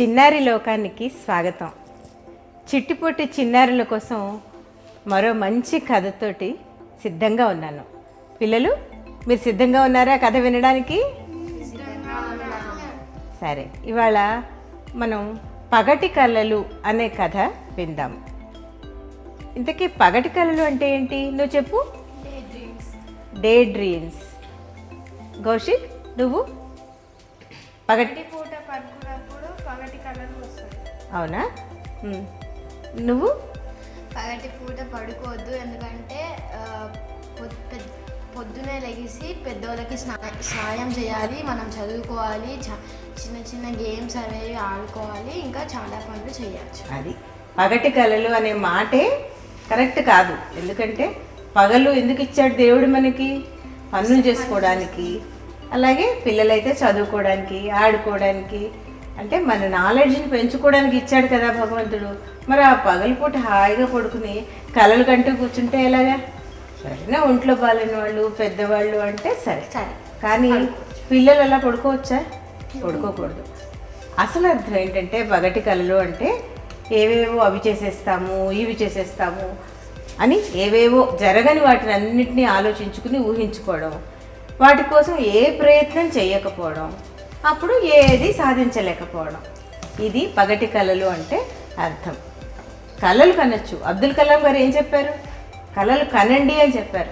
చిన్నారి లోకానికి స్వాగతం. చిట్టిపొట్టి చిన్నారుల కోసం మరో మంచి కథతోటి సిద్ధంగా ఉన్నాను. పిల్లలు మీరు సిద్ధంగా ఉన్నారా కథ వినడానికి? సరే ఇవాళ మనం పగటి కళలు అనే కథ విందాం. ఇంతకీ పగటి కళలు అంటే ఏంటి? నువ్వు చెప్పు. డే డ్రీమ్స్ కౌశిక్ నువ్వు? పగటి అవునా. నువ్వు? పగటి పూట పడుకోవద్దు ఎందుకంటే పొద్దునే లెగిసి పెద్దోళ్ళకి స్నా- సాయం చేయాలి మనం చదువుకోవాలి చిన్న చిన్న గేమ్స్ అనేవి ఆడుకోవాలి ఇంకా చాలా పనులు చేయొచ్చు. అది పగటి కళలు అనే మాటే కరెక్ట్ కాదు. ఎందుకంటే పగలు ఎందుకు ఇచ్చాడు దేవుడు మనకి? పనులు చేసుకోవడానికి. అలాగే పిల్లలైతే చదువుకోవడానికి ఆడుకోవడానికి అంటే మన నాలెడ్జ్ని పెంచుకోవడానికి ఇచ్చాడు కదా భగవంతుడు. మరి ఆ పగలపూట హాయిగా పడుకుని కళలు కంటూ కూర్చుంటే ఎలాగా? సరేనా ఒంట్లో బాలేని వాళ్ళు పెద్దవాళ్ళు అంటే సరే. సరే. కానీ పిల్లలు అలా పడుకోవచ్చా? పడుకోకూడదు. అసలు అర్థం ఏంటంటే పగటి కళలు అంటే ఏవేవో అవి చేసేస్తాము ఇవి చేసేస్తాము అని ఏవేవో జరగని వాటిని అన్నింటినీ ఆలోచించుకుని ఊహించుకోవడం వాటి కోసం ఏ ప్రయత్నం చేయకపోవడం అప్పుడు ఏది సాధించలేకపోవడం. ఇది పగటి కళలు అంటే అర్థం. కళలు కనొచ్చు. అబ్దుల్ కలాం గారు ఏం చెప్పారు? కళలు కనండి అని చెప్పారు.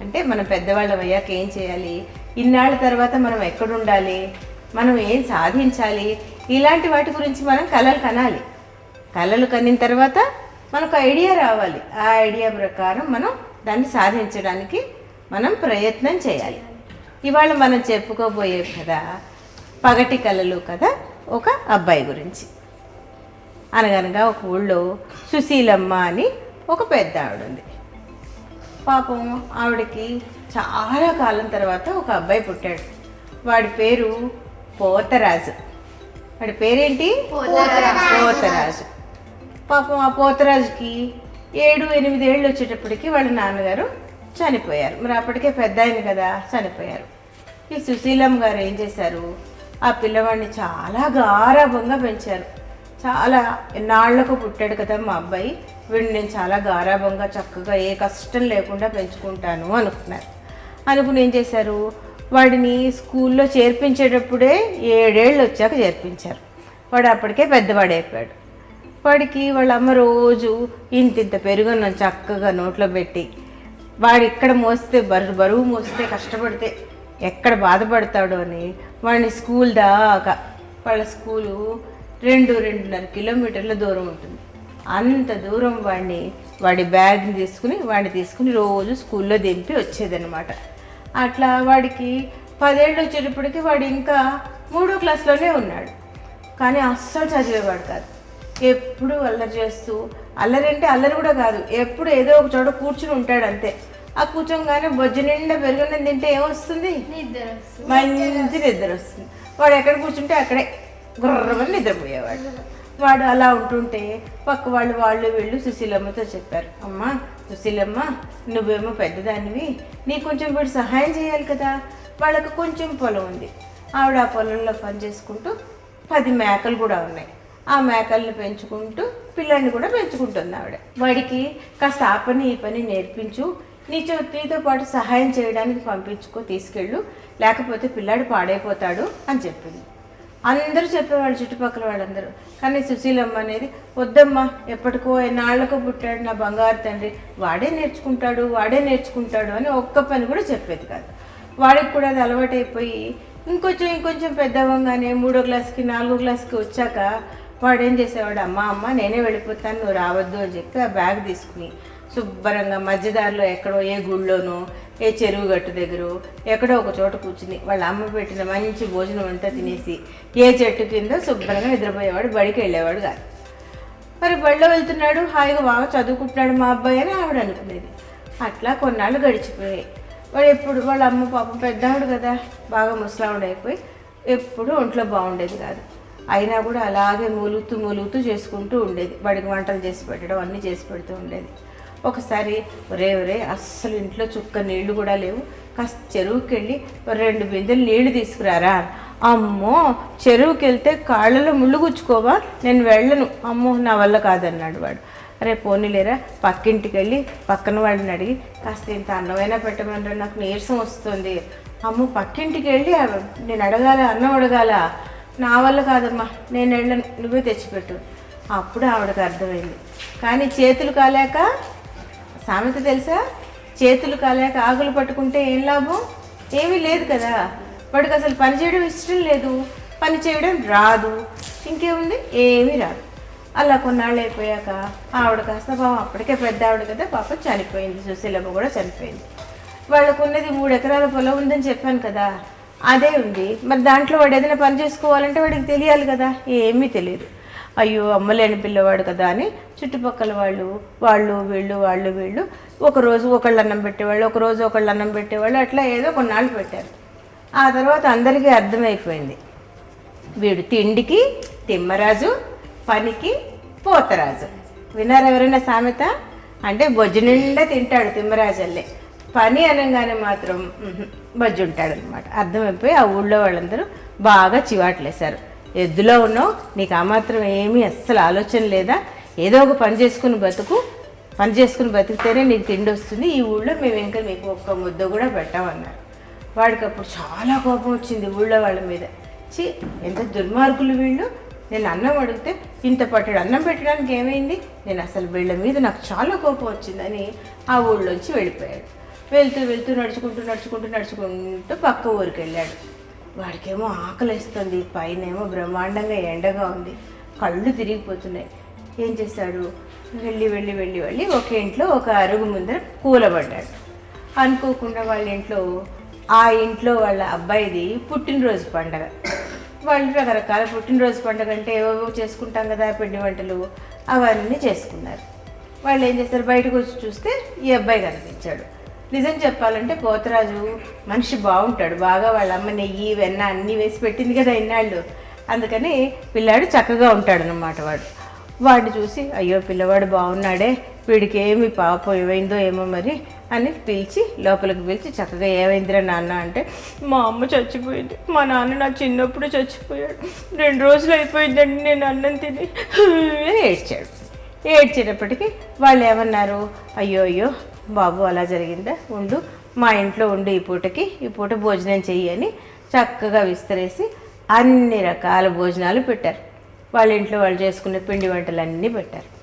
అంటే మనం పెద్దవాళ్ళం అయ్యాక ఏం చేయాలి? ఇన్నాళ్ళ తర్వాత మనం ఎక్కడుండాలి? మనం ఏం సాధించాలి? ఇలాంటి వాటి గురించి మనం కళలు కనాలి. కళలు కనిన తర్వాత మనకు ఐడియా రావాలి. ఆ ఐడియా ప్రకారం మనం దాన్ని సాధించడానికి మనం ప్రయత్నం చేయాలి. ఇవాళ మనం చెప్పుకోబోయే కదా పగటి కళలు కదా ఒక అబ్బాయి గురించి. అనగనగా ఒక ఊళ్ళో సుశీలమ్మ అని ఒక పెద్ద ఆవిడ ఉంది పాపం ఆవిడకి చాలా కాలం తర్వాత ఒక అబ్బాయి పుట్టాడు. వాడి పేరు పోతరాజు. వాడి పేరేంటి? పోతరాజు. పాపం ఆ పోతరాజుకి ఏడు ఎనిమిది ఏళ్ళు వచ్చేటప్పటికి వాళ్ళ నాన్నగారు చనిపోయారు. మరి అప్పటికే పెద్ద ఆయన కదా చనిపోయారు. ఈ సుశీలమ్మ గారు ఏం చేశారు? ఆ పిల్లవాడిని చాలా గారాభంగా పెంచారు. చాలా ఎన్నాళ్ళకు పుట్టాడు కదా మా అబ్బాయి వీడిని నేను చాలా గారాభంగా చక్కగా ఏ కష్టం లేకుండా పెంచుకుంటాను అనుకున్నారు. అనుకుని ఏం చేశారు? వాడిని స్కూల్లో చేర్పించేటప్పుడే ఏడేళ్ళు వచ్చాక చేర్పించారు. వాడు అప్పటికే పెద్దవాడు అయిపోయాడు. వాడికి వాళ్ళ అమ్మ రోజు ఇంత పెరుగును చక్కగా నోట్లో పెట్టి వాడు ఇక్కడ మోస్తే బరువు బరువు మోస్తే కష్టపడితే ఎక్కడ బాధపడతాడో అని వాడిని స్కూల్ దాకా వాళ్ళ స్కూలు రెండు రెండున్నర కిలోమీటర్ల దూరం ఉంటుంది. అంత దూరం వాడిని వాడి బ్యాగ్ని తీసుకుని వాడిని తీసుకుని రోజు స్కూల్లో దింపి వచ్చేదనమాట అట్లా వాడికి పదేళ్ళు వచ్చేటప్పటికి వాడు ఇంకా మూడో క్లాస్లోనే ఉన్నాడు. కానీ అస్సలు చదివేవాడు కాదు. ఎప్పుడు అల్లరి చేస్తూ అల్లరి అంటే అల్లరి కూడా కాదు. ఎప్పుడు ఏదో ఒక చోట కూర్చుని ఉంటాడు అంతే. ఆ కూర్చోగానే బొజ్జు నిండా పెరుగున తింటే ఏమొస్తుంది? నిద్ర వస్తుంది. మంచి నిద్ర వస్తుంది వాడు ఎక్కడ కూర్చుంటే అక్కడే గుర్రమని నిద్రపోయేవాడు. వాడు అలా ఉంటుంటే పక్క వాళ్ళు వాళ్ళు వీళ్ళు సుశీలమ్మతో చెప్పారు. అమ్మా సుశీలమ్మ నువ్వేమో పెద్దదానివి. నీకు కొంచెం వీడు సహాయం చేయాలి కదా. వాళ్ళకు కొంచెం పొలం ఉంది. ఆవిడ ఆ పొలంలో పని చేసుకుంటూ పది మేకలు కూడా ఉన్నాయి. ఆ మేకల్ని పెంచుకుంటూ పిల్లల్ని కూడా పెంచుకుంటుంది ఆవిడ. వాడికి కాస్త ఆ పని ఈ పని నేర్పించు. నీతో నీతో పాటు సహాయం చేయడానికి పంపించుకో తీసుకెళ్ళు. లేకపోతే పిల్లాడు పాడైపోతాడు అని చెప్పింది. అందరూ చెప్పేవాళ్ళు చుట్టుపక్కల వాళ్ళందరూ. కానీ సుశీలమ్మ అనేది వద్దమ్మా ఎప్పటికో ఎన్నాళ్ళకో పుట్టాడు నా బంగారు తండ్రి. వాడే నేర్చుకుంటాడు వాడే నేర్చుకుంటాడు అని ఒక్క పని కూడా చెప్పేది కాదు. వాడికి కూడా అది అలవాటైపోయి ఇంకొంచెం ఇంకొంచెం పెద్దవంగానే మూడో క్లాస్కి నాలుగో క్లాస్కి వచ్చాక వాడు ఏం చేసేవాడు అమ్మ అమ్మ నేనే వెళ్ళిపోతాను నువ్వు రావద్దు అని చెప్పి ఆ బ్యాగ్ తీసుకుని శుభ్రంగా మధ్యదారిలో ఎక్కడో ఏ గుళ్ళోనో ఏ చెరువు గట్టు దగ్గర ఎక్కడో ఒక చోట కూర్చుని వాళ్ళ అమ్మ పెట్టిన మంచి భోజనం అంతా తినేసి ఏ చెట్టు కింద శుభ్రంగా నిద్రపోయేవాడు బడికి వెళ్ళేవాడు కాదు. మరి బడిలో వెళ్తున్నాడు హాయిగా బాగా చదువుకుంటున్నాడు మా అబ్బాయి అని ఆవిడ అనుకునేది. అట్లా కొన్నాళ్ళు గడిచిపోయాయి. వాడు ఎప్పుడు వాళ్ళ అమ్మ పాప పెద్దవాడు కదా బాగా ముసలావుడు అయిపోయి ఎప్పుడు ఒంట్లో బాగుండేది కాదు. అయినా కూడా అలాగే మూలుగుతూ మూలుగుతూ చేసుకుంటూ ఉండేది. వాడికి వంటలు చేసి పెట్టడం అన్నీ చేసి పెడుతూ ఉండేది. ఒకసారి ఒరే ఒరే అస్సలు ఇంట్లో చుక్క నీళ్ళు కూడా లేవు. కాస్త చెరువుకి వెళ్ళి రెండు బిందెలు నీళ్ళు తీసుకురారా? అమ్మో చెరువుకి వెళ్తే కాళ్ళలో ముళ్ళు గుచ్చుకోవా? నేను వెళ్ళను. అమ్మో నా వల్ల కాదన్నాడు వాడు. అరే పోనీలేరా పక్కింటికి వెళ్ళి పక్కన వాళ్ళని అడిగి కాస్త ఇంత అన్నమైనా పెట్టమనరా నాకు నీరసం వస్తుంది. అమ్మ పక్కింటికి వెళ్ళి నేను అడగాల అన్నం అడగాల? నా వల్ల కాదమ్మా నేను వెళ్ళను నువ్వే తెచ్చిపెట్టు. అప్పుడు ఆవిడకి అర్థమైంది. కానీ చేతులు కాలేక సామెత తెలుసా? చేతులు కాలేక ఆకులు పట్టుకుంటే ఏం లాభం? ఏమీ లేదు కదా. వాడికి అసలు పని చేయడం ఇష్టం లేదు. పని చేయడం రాదు. ఇంకేముంది? ఏమీ రాదు. అలా కొన్నాళ్ళు అయిపోయాక ఆవిడ కాస్త పాపం అప్పటికే పెద్ద ఆవిడ కదా పాప చనిపోయింది. సుశీలమ్మ కూడా చనిపోయింది. వాళ్ళకు ఉన్నది మూడు ఎకరాల పొలం ఉందని చెప్పాను కదా. అదే ఉంది. మరి దాంట్లో వాడు ఏదైనా పని చేసుకోవాలంటే వాడికి తెలియాలి కదా. ఏమీ తెలియదు. అయ్యో అమ్మలేని పిల్లవాడు కదా అని చుట్టుపక్కల వాళ్ళు వాళ్ళు వీళ్ళు వాళ్ళు వీళ్ళు ఒకరోజు ఒకళ్ళు అన్నం పెట్టేవాళ్ళు ఒకరోజు ఒకళ్ళు అన్నం పెట్టేవాళ్ళు అట్లా ఏదో కొన్నాళ్ళు పెట్టారు. ఆ తర్వాత అందరికీ అర్థమైపోయింది. వీడు తిండికి తిమ్మరాజు పనికి పోతరాజు. విన్నారు ఎవరైనా సామెత? అంటే బొజ్జు నిండా తింటాడు తిమ్మరాజల్లే. పని అనగానే మాత్రం ఉహు, ఉంటాడు అనమాట అర్థమైపోయి ఆ ఊళ్ళో వాళ్ళందరూ బాగా చివాట్లేశారు. ఎద్దులో ఉన్నావు నీకు ఆ మాత్రం ఏమీ అస్సలు ఆలోచన లేదా. ఏదో ఒక పని చేసుకుని బతుకు పని చేసుకుని బతికితేనే నీకు తిండి వస్తుంది. ఈ ఊళ్ళో మేము ఇంకా మీకు ఒక్క ముద్ద కూడా పెట్టామన్నారు. వాడికి అప్పుడు చాలా కోపం వచ్చింది ఊళ్ళో వాళ్ళ మీద. ఛీ ఎంత దుర్మార్గులు వీళ్ళు. నేను అన్నం అడిగితే ఇంత పట్టాడు అన్నం పెట్టడానికి ఏమైంది? నేను అసలు వీళ్ళ మీద నాకు చాలా కోపం వచ్చిందని ఆ ఊళ్ళోంచి వెళ్ళిపోయాడు. వెళ్తూ వెళ్తూ నడుచుకుంటూ నడుచుకుంటూ నడుచుకుంటూ పక్క ఊరికి వెళ్ళాడు. వాడికేమో ఆకలిస్తుంది పైన ఏమో బ్రహ్మాండంగా ఎండగా ఉంది కళ్ళు తిరిగిపోతున్నాయి. ఏం చేశాడు? వెళ్ళి వెళ్ళి వెళ్ళి వెళ్ళి ఒక ఇంట్లో ఒక అరుగు ముందర కూలబడ్డాడు. అనుకోకుండా వాళ్ళ ఇంట్లో ఆ ఇంట్లో వాళ్ళ అబ్బాయిది పుట్టినరోజు పండగ. వాళ్ళు రకరకాల పుట్టినరోజు పండగ అంటే ఏవేవో చేసుకుంటాం కదా పిండి వంటలు అవన్నీ చేసుకున్నారు. వాళ్ళు ఏం చేస్తారు బయటకు వచ్చి చూస్తే ఈ అబ్బాయి కనిపించాడు. నిజం చెప్పాలంటే పోతరాజు మనిషి బాగుంటాడు. బాగా వాళ్ళ అమ్మ నెయ్యి వెన్న అన్నీ వేసి పెట్టింది కదా ఇన్నాళ్ళు. అందుకని పిల్లాడు చక్కగా ఉంటాడనమాట వాడు. వాడు వాడిని చూసి అయ్యో పిల్లవాడు బాగున్నాడే వీడికి ఏమి పాపం ఏమైందో ఏమో మరి అని పిలిచి లోపలికి పిలిచి చక్కగా ఏమైందిరా నాన్న? అంటే మా అమ్మ చచ్చిపోయింది. మా నాన్న నా చిన్నప్పుడు చచ్చిపోయాడు. రెండు రోజులు అయిపోయిందండి నేను అన్నం తిని. ఏడ్చాడు. ఏడ్చేటప్పటికి వాళ్ళు ఏమన్నారు? అయ్యో అయ్యో బాబు అలా జరిగిందా? ఉండు. మా ఇంట్లో ఉండు ఈ పూటకి. ఈ పూట భోజనం చెయ్యి అని చక్కగా విస్తరేసి అన్ని రకాల భోజనాలు పెట్టారు. వాళ్ళ ఇంట్లో వాళ్ళు చేసుకునే పిండి వంటలన్నీ పెట్టారు.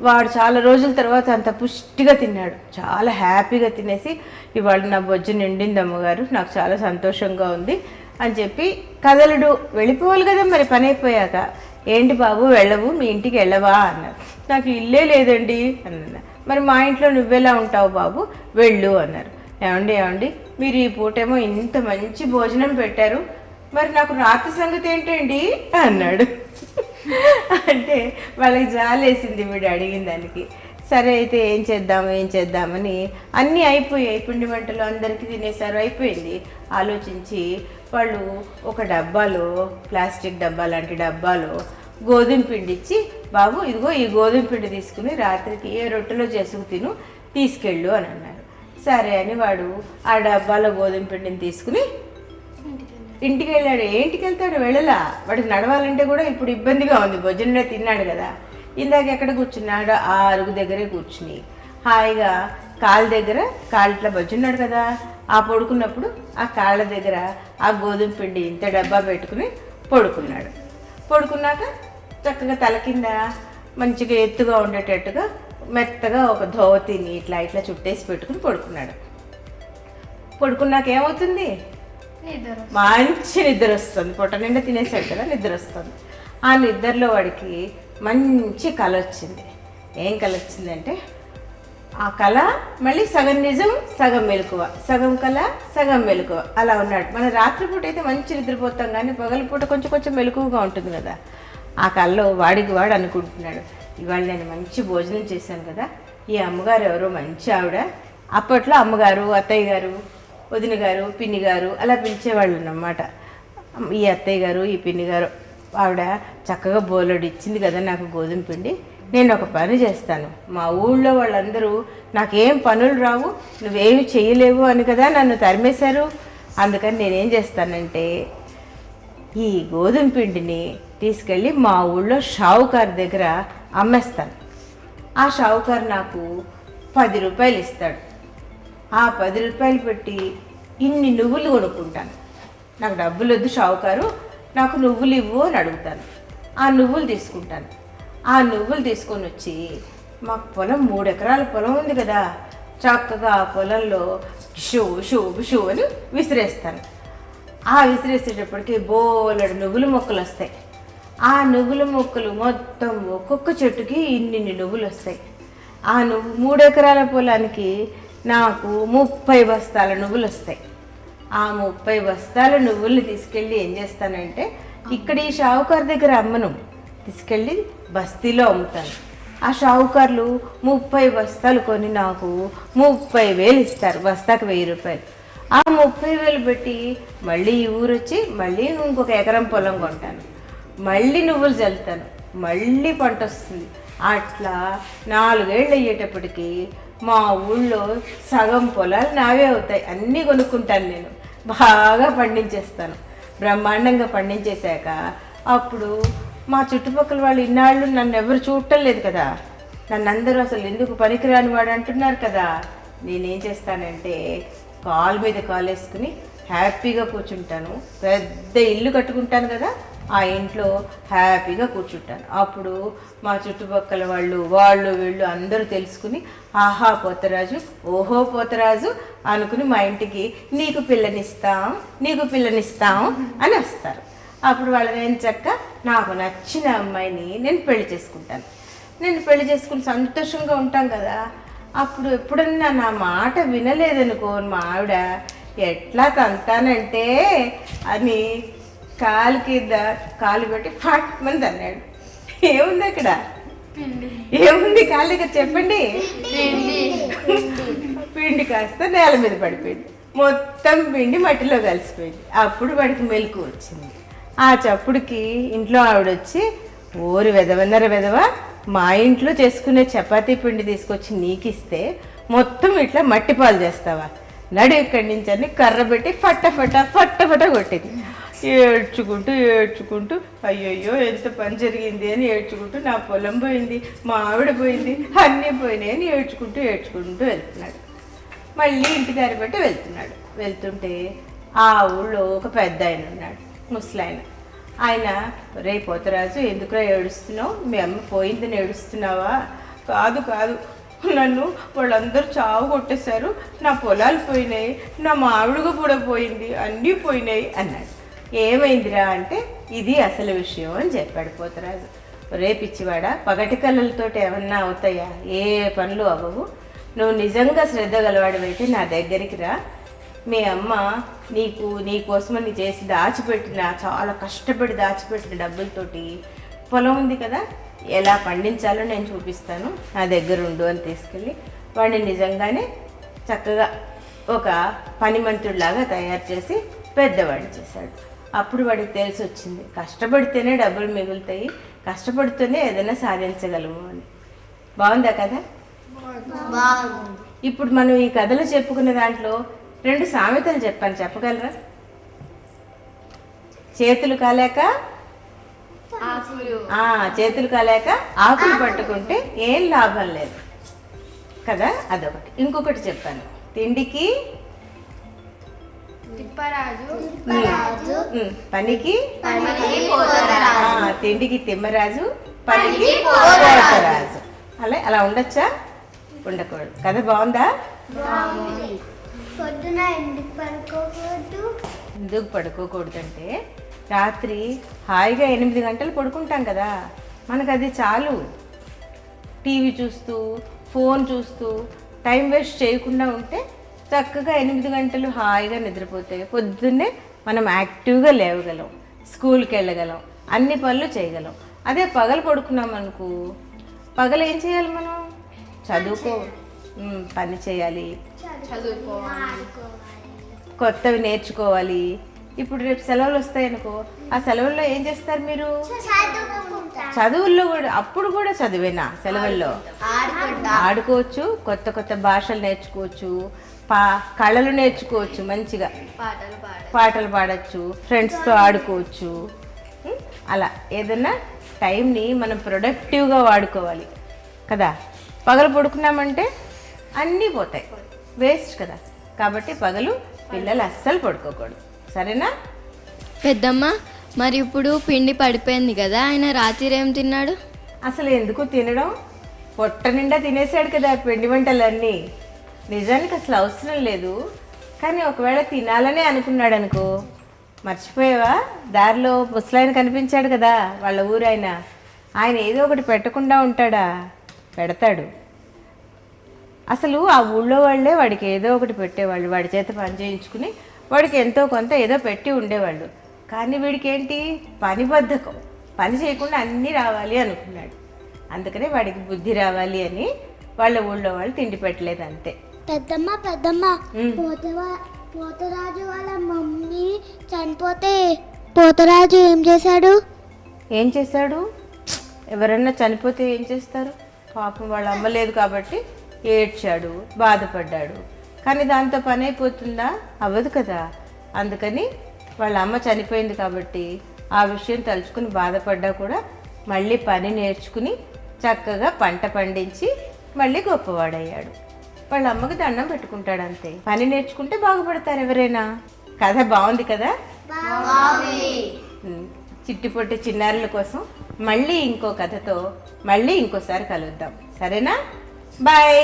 వాడు చాలా రోజుల తర్వాత అంత పుష్టిగా తిన్నాడు. చాలా హ్యాపీగా తినేసి ఇవాళ నా బొజ్జు నిండింది అమ్మగారు. నాకు చాలా సంతోషంగా ఉంది అని చెప్పి కదలడు. వెళ్ళిపోవాలి కదా మరి పని అయిపోయాక. ఏంటి బాబు వెళ్ళవు. మీ ఇంటికి వెళ్ళవా? అన్నారు. నాకు ఇల్లే లేదండి అన్న మరి మా ఇంట్లో నువ్వెలా ఉంటావు బాబు? వెళ్ళు అన్నారు. ఏమండి ఏమండి? మీరు ఈ పూటేమో ఇంత మంచి భోజనం పెట్టారు. మరి నాకు రాత్రి సంగతి ఏంటండి? అన్నాడు. అంటే వాళ్ళకి జాలేసింది వీడు అడిగిన దానికి. సరే అయితే ఏం చేద్దాము ఏం చేద్దామని అన్నీ అయిపోయాయి. పిండి వంటలు అందరికీ తినేసారు అయిపోయింది. ఆలోచించి వాళ్ళు ఒక డబ్బాలో ప్లాస్టిక్ డబ్బా లాంటి డబ్బాలో గోధుమ పిండి ఇచ్చి బాబు ఇదిగో ఈ గోధుమ పిండి తీసుకుని రాత్రికి ఏ రొట్టెలో చేసుకు తిను తీసుకెళ్ళు అని అన్నారు సరే అని వాడు ఆ డబ్బాలో గోధుమ పిండిని తీసుకుని ఇంటికి వెళ్ళాడు. ఏంటికి వెళ్తాడు వెళ్ళలా? వాడికి నడవాలంటే కూడా ఇప్పుడు ఇబ్బందిగా ఉంది. భోజనంలో తిన్నాడు కదా. ఇందాక ఎక్కడ కూర్చున్నాడు ఆ అరుగు దగ్గరే కూర్చుని. హాయిగా కాళ్ళ దగ్గర కాళ్ళ ఇట్లా బొజ్జున్నాడు కదా. ఆ పడుకున్నప్పుడు ఆ కాళ్ళ దగ్గర ఆ గోధుమ పిండి ఇంత డబ్బా పెట్టుకుని పడుకున్నాడు. పడుకున్నాక చక్కగా తల కింద మంచిగా ఎత్తుగా ఉండేటట్టుగా మెత్తగా ఒక ధోవతిని ఇట్లా ఇట్లా చుట్టేసి పెట్టుకుని పడుకున్నాడు. పడుకున్నాక ఏమవుతుంది మంచి నిద్ర వస్తుంది. పొట్ట నిండా తినేసాడు కదా నిద్ర వస్తుంది. ఆ నిద్రలో వాడికి మంచి కళ వచ్చింది. ఏం కళ వచ్చిందంటే ఆ కళ మళ్ళీ సగం నిజం సగం మెలకువ. సగం కళ సగం మెలకువ. అలా ఉన్నాడు. మన రాత్రిపూట అయితే మంచి నిద్రపోతాం కానీ పగలపూట కొంచెం కొంచెం మెలకువగా ఉంటుంది కదా. ఆ కళ్ళలో వాడికి వాడు అనుకుంటున్నాడు. ఇవాళ నేను మంచి భోజనం చేశాను కదా. ఈ అమ్మగారు ఎవరో మంచి ఆవిడ. అప్పట్లో అమ్మగారు అత్తయ్య గారు వదిన గారు పిన్ని గారు అలా పిలిచేవాళ్ళు అన్నమాట. ఈ అత్తయ్య గారు ఈ పిన్ని గారు. ఆవిడ చక్కగా బోలెడు ఇచ్చింది కదా నాకు గోధుమ పిండి. నేను ఒక పని చేస్తాను. మా ఊళ్ళో వాళ్ళందరూ నాకేం పనులు రావు నువ్వేమి చేయలేవు అని కదా నన్ను తరిమేశారు. అందుకని నేనేం చేస్తానంటే ఈ గోధుమ పిండిని తీసుకెళ్ళి మా ఊళ్ళో షావుకారు దగ్గర అమ్మేస్తాను. ఆ షావుకారు నాకు పది రూపాయలు ఇస్తాడు. ఆ పది రూపాయలు పెట్టి ఇన్ని నువ్వులు కొనుక్కుంటాను. నాకు డబ్బులు వద్దు షావుకారు నాకు నువ్వులు ఇవ్వు అని అడుగుతాను. ఆ నువ్వులు తీసుకుంటాను. ఆ నువ్వులు తీసుకొని వచ్చి మాకు పొలం మూడు ఎకరాల పొలం ఉంది కదా చక్కగా ఆ పొలంలో షూ షూ షూ అని విసిరేస్తాను. ఆ విసిరేసేటప్పటికి బోలెడు నువ్వుల మొక్కలు వస్తాయి. ఆ నువ్వుల మొక్కలు మొత్తం ఒక్కొక్క చెట్టుకి ఇన్నిన్ని నువ్వులు వస్తాయి ఆ నువ్వు మూడు ఎకరాల పొలానికి నాకు ముప్పై బస్తాల నువ్వులు వస్తాయి ఆ ముప్పై బస్తాల నువ్వుల్ని తీసుకెళ్ళి ఏం చేస్తానంటే ఇక్కడ ఈ షావుకారు దగ్గర అమ్మను తీసుకెళ్ళి బస్తీలో అమ్ముతాను. ఆ షావుకారులు ముప్పై బస్తాలు కొని నాకు ముప్పై వేలు ఇస్తారు బస్తాకు వెయ్యి రూపాయలు. ఆ ముప్పై వేలు పెట్టి మళ్ళీ ఈ ఊరు వచ్చి మళ్ళీ ఇంకొక ఎకరం పొలం కొంటాను. మళ్ళీ నువ్వులు చల్లుతాను. మళ్ళీ పంట వస్తుంది. అట్లా నాలుగేళ్ళు అయ్యేటప్పటికి మా ఊళ్ళో సగం పొలాలు నావే అవుతాయి. అన్నీ కొనుక్కుంటాను నేను. బాగా పండించేస్తాను. బ్రహ్మాండంగా పండించేశాక అప్పుడు మా చుట్టుపక్కల వాళ్ళు ఇన్నాళ్ళు నన్ను ఎవరు చూడటం లేదు కదా. నన్ను అందరూ అసలు ఎందుకు పనికిరాని వాడు అంటున్నారు కదా. నేనేం చేస్తానంటే కాలు మీద కాలు వేసుకుని హ్యాపీగా కూర్చుంటాను. పెద్ద ఇల్లు కట్టుకుంటాను కదా. ఆ ఇంట్లో హ్యాపీగా కూర్చుంటాను అప్పుడు మా చుట్టుపక్కల వాళ్ళు వాళ్ళు వీళ్ళు అందరూ తెలుసుకుని ఆహా పోతరాజు ఓహో పోతరాజు అనుకుని మా ఇంటికి నీకు పిల్లనిస్తాం నీకు పిల్లనిస్తాం అని వస్తారు. అప్పుడు వాళ్ళని ఏం చక్క నాకు నచ్చిన అమ్మాయిని నేను పెళ్ళి చేసుకుంటాను. నేను పెళ్ళి చేసుకుని సంతోషంగా ఉంటాం కదా. అప్పుడు ఎప్పుడన్నా నా మాట వినలేదనుకో మా ఆవిడ ఎట్లా తంతానంటే అని కాలు కింద కాలు పెట్టి ఫట్ మంది అన్నాడు. ఏముంది అక్కడ? ఏముంది కాలు దగ్గర? చెప్పండి. పిండి. కాస్త నేల మీద పడిపోయింది. మొత్తం పిండి మట్టిలో కలిసిపోయింది. అప్పుడు వాడికి మెలకు వచ్చింది. ఆ చప్పుడుకి ఇంట్లో ఆవిడ వచ్చి ఓరి వెదవన్నర వెదవ మా ఇంట్లో చేసుకునే చపాతీ పిండి తీసుకొచ్చి నీకు ఇస్తే మొత్తం ఇట్లా మట్టి పాలు చేస్తావా? నడు ఇక్కడి నుంచి అని కర్ర పెట్టి ఫట్ట ఫట్ట ఫట్ట ఫట్ట కొట్టింది. ఏడ్చుకుంటూ ఏడ్చుకుంటూ అయ్యయ్యో ఎంత పని జరిగింది అని ఏడ్చుకుంటూ నా పొలం పోయింది మా ఆవిడ పోయింది అన్నీ పోయినాయి అని ఏడ్చుకుంటూ ఏడ్చుకుంటూ వెళ్తున్నాడు. మళ్ళీ ఇంటి దారి బట్టి వెళ్తున్నాడు. వెళ్తుంటే ఆ ఊళ్ళో ఒక పెద్ద ఆయన ఉన్నాడు ముసలాయన. ఆయన రే పోతరాజు ఎందుకురా ఏడుస్తున్నావు? మీ అమ్మ పోయిందని ఏడుస్తున్నావా? కాదు కాదు. నన్ను వాళ్ళందరూ చావు కొట్టేశారు. నా పొలాలు పోయినాయి. నా మామిడిగా కూడా పోయింది. అన్నీ పోయినాయి అన్నాడు. ఏమైందిరా అంటే ఇది అసలు విషయం అని చెప్పాడు పోతరాజు. రే పిచ్చివాడ పగటి కళ్ళతో ఏమన్నా అవుతాయా? ఏ పనులు అవ్వవు. నువ్వు నిజంగా శ్రద్ధ గలవాడివైతే నా దగ్గరికి రా. మీ అమ్మ నీకు నీ కోసమని చేసి దాచిపెట్టిన చాలా కష్టపడి దాచిపెట్టిన డబ్బులతోటి పొలం ఉంది కదా ఎలా పండించాలో నేను చూపిస్తాను. నా దగ్గర ఉండు అని తీసుకెళ్ళి వాడిని నిజంగానే చక్కగా ఒక పనిమంతుడిలాగా తయారు చేసి పెద్దవాడు చేశాడు. అప్పుడు వాడికి తెలిసి వచ్చింది కష్టపడితేనే డబ్బులు మిగులుతాయి కష్టపడితేనే ఏదైనా సాధించగలము అని. బాగుందా కదా ఇప్పుడు మనం ఈ కథలు చెప్పుకునే దాంట్లో రెండు సామెతలు చెప్పాను చెప్పగలరా? చేతులు కాలేక? చేతులు కాలేక ఆకులు. పట్టుకుంటే ఏం లాభం లేదు. కదా? అదొకటి. ఇంకొకటి చెప్పాను. తిండికి పనికి? తిండికి తిమ్మరాజు పనికి పోతరాజు. అలా అలా ఉండొచ్చా? ఉండకూడదు. కథ బాగుందా? పొద్దున ఎందుకు పడుకోకూడదు? ఎందుకు పడుకోకూడదంటే రాత్రి హాయిగా ఎనిమిది గంటలు పడుకుంటాం కదా. మనకు అది చాలు. టీవీ చూస్తూ ఫోన్ చూస్తూ టైం వేస్ట్ చేయకుండా ఉంటే చక్కగా ఎనిమిది గంటలు హాయిగా నిద్రపోతే పొద్దున్నే మనం యాక్టివ్గా లేవగలం స్కూల్కి వెళ్ళగలం అన్ని పనులు చేయగలం. అదే పగలు పడుకున్నాం అనుకో పగలు ఏం చేయాలి మనం? చదువుకో. పని చేయాలి. చదువుకోవాలి కొత్తవి నేర్చుకోవాలి. ఇప్పుడు రేపు సెలవులు వస్తాయనుకో ఆ సెలవుల్లో ఏం చేస్తారు మీరు? చదువుల్లో కూడా అప్పుడు కూడా చదివేనా సెలవుల్లో? ఆడుకోవచ్చు కొత్త కొత్త భాషలు నేర్చుకోవచ్చు పా కళలు నేర్చుకోవచ్చు మంచిగా. పాటలు పాడచ్చు. ఫ్రెండ్స్తో ఆడుకోవచ్చు? అలా. ఏదైనా టైంని మనం ప్రొడక్టివ్గా వాడుకోవాలి. కదా? పగలు పడుకున్నామంటే అన్నీ పోతాయి. వేస్ట్ కదా? కాబట్టి పగలు పిల్లలు అస్సలు పడుకోకూడదు. సరేనా? పెద్దమ్మ మరి ఇప్పుడు పిండి పడిపోయింది కదా ఆయన రాత్రి ఏం తిన్నాడు? అసలు ఎందుకు తినడం? పొట్ట నిండా తినేసాడు కదా పిండి వంటలన్నీ. నిజానికి అసలు అవసరం లేదు. కానీ ఒకవేళ తినాలనే అనుకున్నాడు అనుకో మర్చిపోయావా? దారిలో ముసలాయన కనిపించాడు కదా వాళ్ళ ఊరు ఆయన ఆయన ఏదో ఒకటి పెట్టకుండా ఉంటాడా? పెడతాడు. అసలు ఆ ఊళ్ళో వాళ్ళే వాడికి ఏదో ఒకటి పెట్టేవాళ్ళు. వాడి చేత పని చేయించుకుని వాడికి ఎంతో కొంత ఏదో పెట్టి ఉండేవాళ్ళు. కానీ వీడికి ఏంటి పని బద్ధకం. పని చేయకుండా అన్నీ రావాలి అనుకున్నాడు. అందుకనే వాడికి బుద్ధి రావాలి అని వాళ్ళ ఊళ్ళో వాళ్ళు తిండి పెట్టలేదు అంతే. పెద్దమ్మ పెద్దమ్మ. పోతవా పోతరాజు వాళ్ళ మమ్మీ చనిపోతే పోతరాజు ఏం చేశాడు? ఏం చేశాడు? ఎవరన్నా చనిపోతే ఏం చేస్తారు? పాపం వాళ్ళ అమ్మ లేదు కాబట్టి ఏడ్చాడు బాధపడ్డాడు. కానీ దాంతో పని అయిపోతుందా? అవ్వదు కదా. అందుకని వాళ్ళ అమ్మ చనిపోయింది కాబట్టి ఆ విషయం తలుచుకుని బాధపడ్డా కూడా మళ్ళీ పని నేర్చుకుని చక్కగా పంట పండించి మళ్ళీ గొప్పవాడయ్యాడు. వాళ్ళ అమ్మకి దండం పెట్టుకుంటాడు అంతే. పని నేర్చుకుంటే బాగుపడతారు ఎవరైనా. కథ బాగుంది కదా? చిట్టి పొట్టి చిన్నారుల కోసం మళ్ళీ ఇంకో కథతో మళ్ళీ ఇంకోసారి కలుద్దాం. సరేనా? బాయ్.